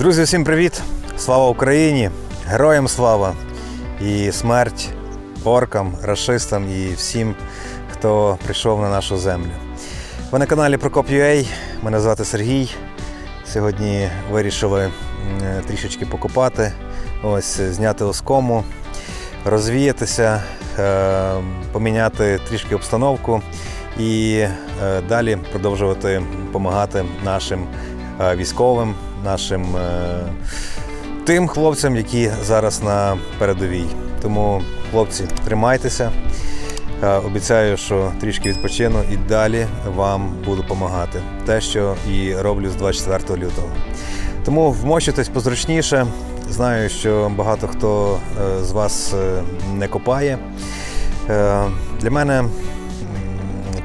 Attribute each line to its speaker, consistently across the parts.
Speaker 1: Друзі, всім привіт! Слава Україні! Героям слава! І смерть оркам, расистам і всім, хто прийшов на нашу землю. Ви на каналі Прокоп.ua, мене звати Сергій. Сьогодні вирішили трішечки покопати, ось зняти оскому, розвіятися, е, поміняти трішки обстановку і е, далі продовжувати допомагати нашим е, військовим, нашим е, тим хлопцям, які зараз на передовій. Тому, хлопці, тримайтеся. Е, Обіцяю, що трішки відпочину і далі вам буду допомагати. Те, що і роблю з 24 лютого. Тому вмощуйтесь позручніше. Знаю, що багато хто е, з вас не копає. Для мене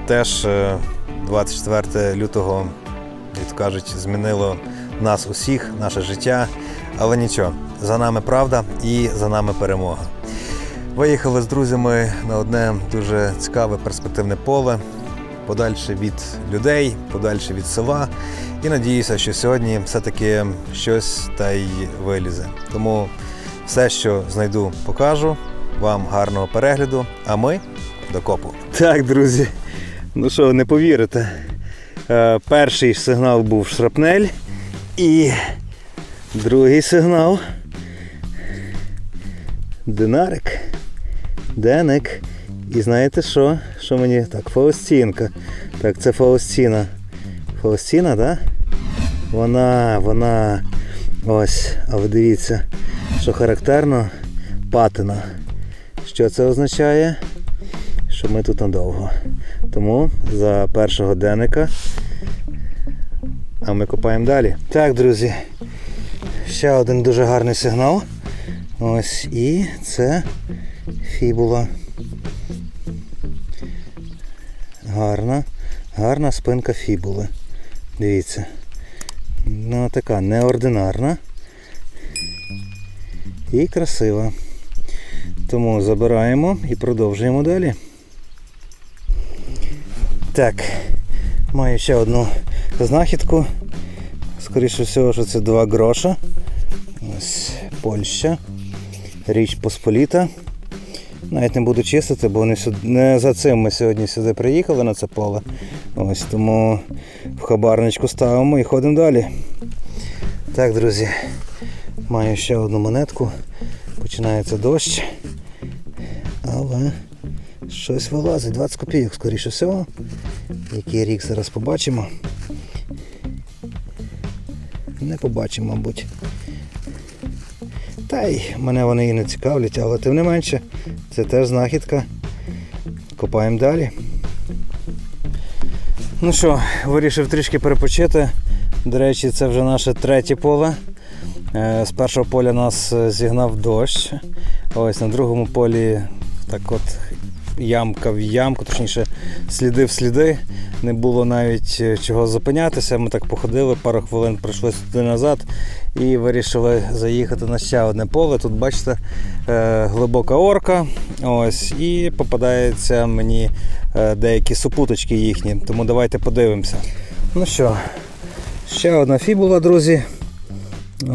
Speaker 1: теж е, 24 лютого, як кажуть, змінило нас усіх, наше життя. Але нічого, за нами правда і за нами перемога. Виїхали з друзями на одне дуже цікаве перспективне поле, подальше від людей, подальше від села. І надіюся, що сьогодні все-таки щось та й вилізе. Тому все, що знайду, покажу. Вам гарного перегляду, а ми до копу. Так, друзі, ну що, не повірите. Е, Перший сигнал був шрапнель, і другий сигнал динарик. Деник. І знаєте що? Що мені? Так, Фаустінка. Так, це Фаустіна. Фаустіна? Да? Вона, вона. Ось, а ви дивіться, що характерно патина. Що це означає? Що ми тут надовго. Тому за першого денника. А ми копаємо далі. Так, друзі. Ще один дуже гарний сигнал. Ось і це фібула. Гарна, гарна спинка фібули. Дивіться. Ну, така неординарна і красива. Тому забираємо і продовжуємо далі. Так, маю ще одну знахідку. Скоріше всього, що це два гроша. Ось Польща. Річ Посполіта. Навіть не буду чистити, бо не, сюди, не за цим ми сьогодні сюди приїхали на це поле. Ось тому в хабарничку ставимо і ходимо далі. Так, друзі, маю ще одну монетку. Починається дощ. Але щось вилазить, 20 копійок, скоріше всього. Який рік зараз побачимо. Не побачимо, мабуть. Та й мене вони і не цікавлять, але тим не менше, це теж знахідка. Копаємо далі. Ну що, вирішив трішки перепочити. До речі, це вже наше третє поле. Е, З першого поля нас е, зігнав дощ. Ось на другому полі так от ямка в ямку, точніше сліди в сліди. Не було навіть е, чого зупинятися. Ми так походили, пару хвилин пройшли туди назад і вирішили заїхати на ще одне поле. Тут бачите е, глибока орка. Ось, і попадаються мені е, деякі супуточки їхні. Тому давайте подивимося. Ну що, ще одна фібула, друзі.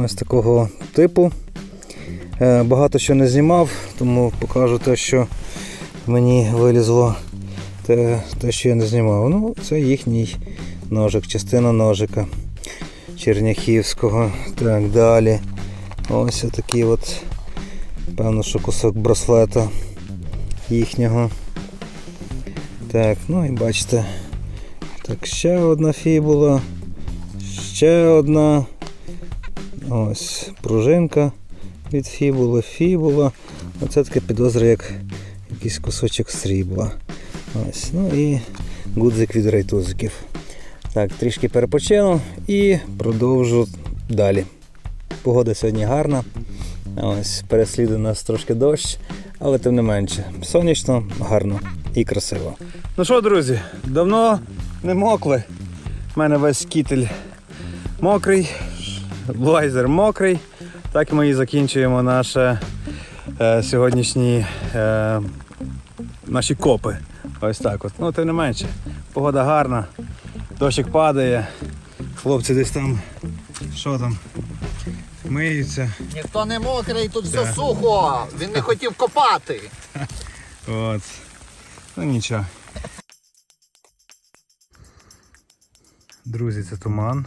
Speaker 1: Ось такого типу. Багато що не знімав, тому покажу те, що мені вилізло те, те, що я не знімав. Ну, це їхній ножик, частина ножика Черняхівського. Так, далі. Ось такий от, певно, що кусок браслета їхнього. Так, ну і бачите. Так, ще одна фібула. Ще одна. Ось пружинка від фібули, фібула. Оце таке підозра, як якийсь кусочок срібла. Ось, ну і гудзик від райтузиків. Так, трішки перепочину і продовжу далі. Погода сьогодні гарна. Ось, переслідує нас трошки дощ, але тим не менше. Сонячно, гарно і красиво. Ну що, друзі, давно не мокли. У мене весь кітель мокрий, блайзер мокрий. Так ми і закінчуємо наше е, сьогоднішні е, наші копи. Ось так от. Ну, тим не менше, погода гарна, дощик падає, хлопці десь там, що там, миються.
Speaker 2: Ніхто не мокрий, тут все
Speaker 1: Да.
Speaker 2: сухо. Він не хотів копати.
Speaker 1: От. Ну нічого. Друзі, це туман.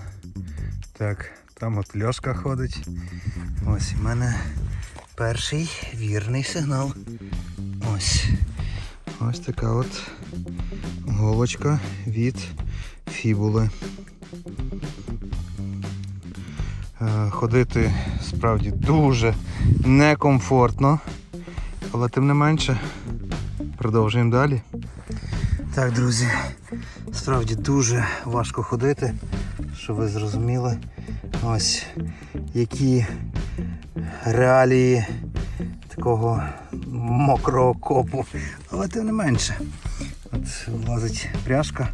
Speaker 1: Так, там от Льошка ходить. Ось у мене перший вірний сигнал. Ось. Ось така от голочка від фібули. Е, Ходити справді дуже некомфортно, але тим не менше продовжуємо далі. Так, друзі, справді дуже важко ходити, щоб ви зрозуміли, ось які реалії такого мокрого копу. Але тим не менше. От влазить пряжка.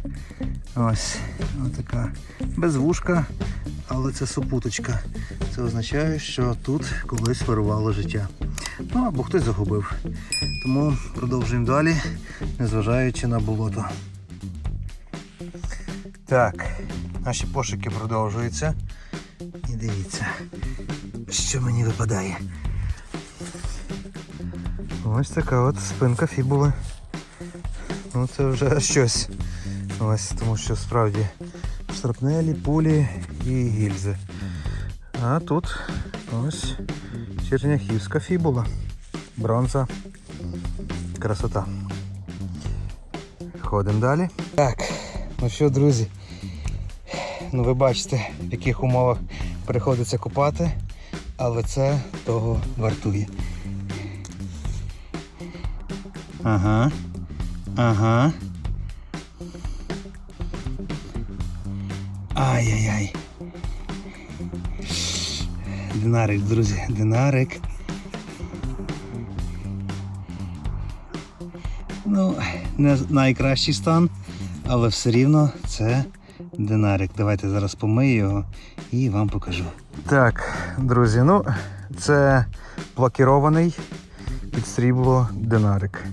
Speaker 1: Ось, така без вушка, але це супуточка. Це означає, що тут колись вирувало життя. Ну або хтось загубив. Тому продовжуємо далі, незважаючи на болото. Так, наші пошуки продовжуються. І дивіться, що мені випадає. Ось така от спинка фібули. Ну це вже щось. Ось, тому що справді шрапнелі, пулі і гільзи. А тут ось черняхівська фібула. Бронза. Красота. Ходимо далі. Так, ну що, друзі, ну ви бачите, в яких умовах приходиться купати, але це того вартує. Ага. Ага. Ай-яй-яй. Динарик, друзі, динарик. Ну, не найкращий стан, але все рівно це динарик. Давайте зараз помию його і вам покажу. Так, друзі, ну це блокірований під срібло динарик.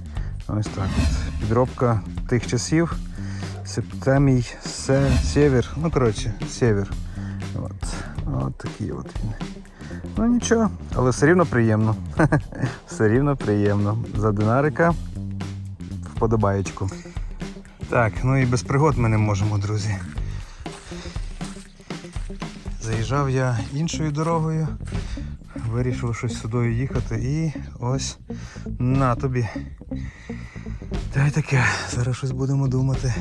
Speaker 1: Ось так. От. Підробка тих часів. Септемій, се, север. Ну, коротше, север. От. От такий от він. Ну нічого, але все рівно приємно. все рівно приємно. За динарика вподобаєчку. Так, ну і без пригод ми не можемо, друзі. Заїжджав я іншою дорогою, вирішив щось сюди їхати і ось на тобі. Та й таке, зараз щось будемо думати.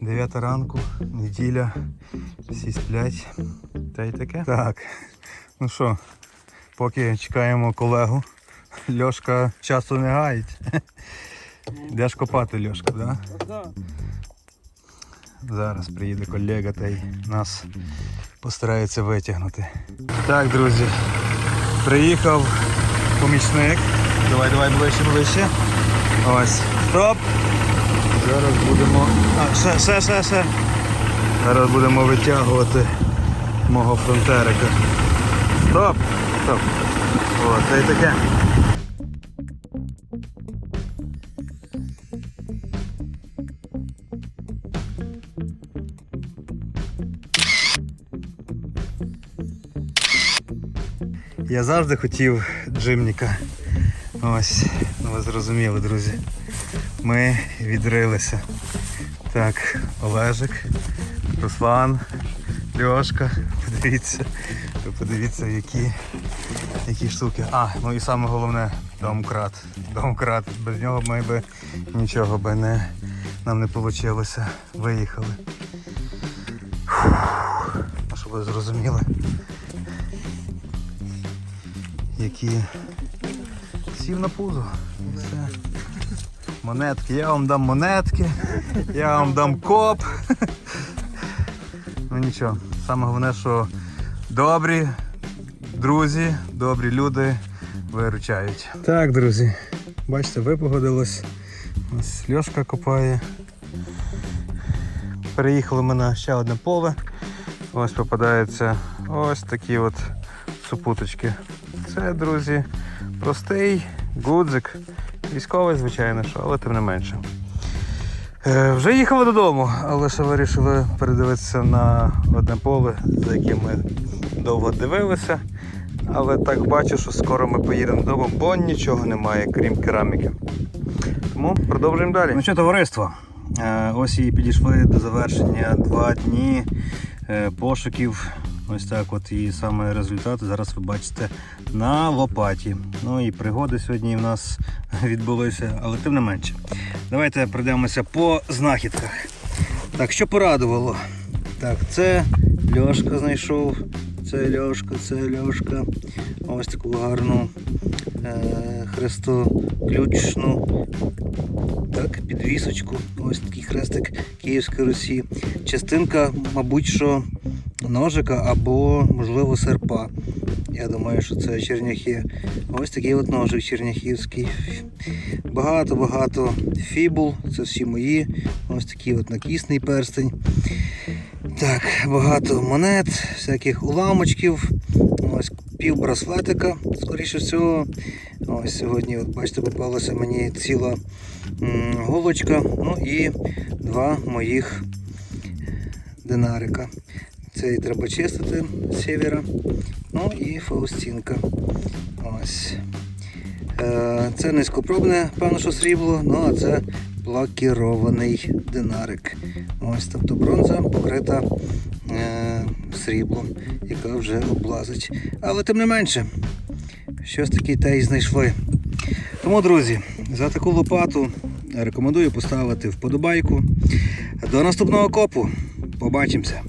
Speaker 1: Дев'ята ранку, неділя, всі сплять. Та й таке. Так, ну що, поки чекаємо колегу, Льошка часу не гаїть. Йдеш копати, Льошка, да? Зараз приїде колега та й нас постарається витягнути. Так, друзі, приїхав помічник. Давай, давай ближче, ближче. Ось. Стоп! Зараз будемо. А, ще, ще, ще, ще. Зараз будемо витягувати мого фронтерика. Стоп! Стоп. О, це і таке. Я завжди хотів джимніка. Ось, ви зрозуміли, друзі. Ми відрилися. Так, Олежик, Руслан, Льошка. Подивіться. Подивіться, які, які штуки. А, ну і саме головне домкрат. Домкрат. Без нього ми би нічого би не, нам не вийшло. Виїхали. Фух. Щоб ви зрозуміли. Які сів на пузо. Монетки. Я вам дам монетки, я вам дам коп. Ну нічого. Саме головне, що добрі друзі, добрі люди виручають. Так, друзі, бачите, випогодилось. Ось Льошка копає. Переїхали ми на ще одне поле. Ось попадаються ось такі от супуточки. Це, друзі, простий гудзик. Військовий, звичайно, що, але тим не менше. Е, вже їхали додому, але ще вирішили передивитися на одне поле, за яким ми довго дивилися. Але так бачу, що скоро ми поїдемо додому, бо нічого немає, крім кераміки. Тому продовжуємо далі. Ну що, товариство? Е, Ось і підійшли до завершення два дні е, пошуків. Ось так от і саме результати зараз ви бачите на лопаті. Ну і пригоди сьогодні в нас відбулися, але тим не менше. Давайте пройдемося по знахідках. Так, що порадувало? Так, це Льошка знайшов. Це Льошка, це Льошка. Ось таку гарну е, хрестоключну так, підвісочку. Ось такий хрестик Київської Русі. Частинка, мабуть, що ножика або, можливо, серпа. Я думаю, що це черняхи. Ось такий от ножик черняхівський. Багато-багато фібул, це всі мої. Ось такий от накісний перстень. Так, багато монет, всяких уламочків. Ось пів браслетика, скоріше всього. Ось сьогодні, от бачите, попалася мені ціла голочка. Ну і два моїх динарика. Цей треба чистити з севера. Ну і Фаустінка. Ось. Е, Це низькопробне, певно, що срібло, ну а це блокірований динарик. Ось, тобто бронза покрита е, сріблом, яка вже облазить. Але тим не менше, щось таке те й знайшли. Тому, друзі, за таку лопату рекомендую поставити вподобайку. До наступного копу. Побачимося!